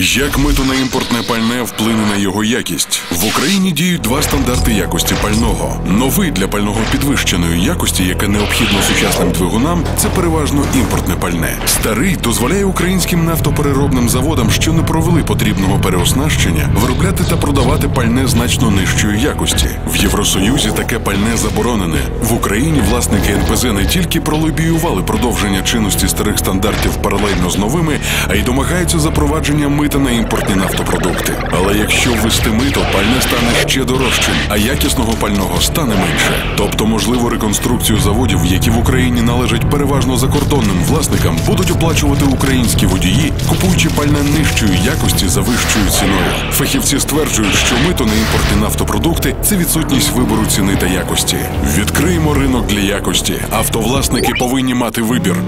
Як мито на імпортне пальне вплине на його якість? В Україні діють два стандарти якості пального. Новий для пального підвищеної якості, яке необхідно сучасним двигунам, це переважно імпортне пальне. Старий дозволяє українським нафтопереробним заводам, що не провели потрібного переоснащення, виробляти та продавати пальне значно нижчої якості. В Євросоюзі таке пальне заборонене. В Україні власники НПЗ не тільки пролобіювали продовження чинності старих стандартів паралельно з новими, а й домагаються запровадження мита на імпортні нафтопродукти. Але якщо ввести мито, пальне стане ще дорожчим, а якісного пального стане менше. Тобто, можливо, реконструкцію заводів, які в Україні належать переважно закордонним власникам, будуть оплачувати українські водії, купуючи пальне нижчої якості за вищою ціною. Фахівці стверджують, що мито на імпортні нафтопродукти це відсутність вибору ціни та якості. Відкриємо ринок для якості. Автовласники повинні мати вибір.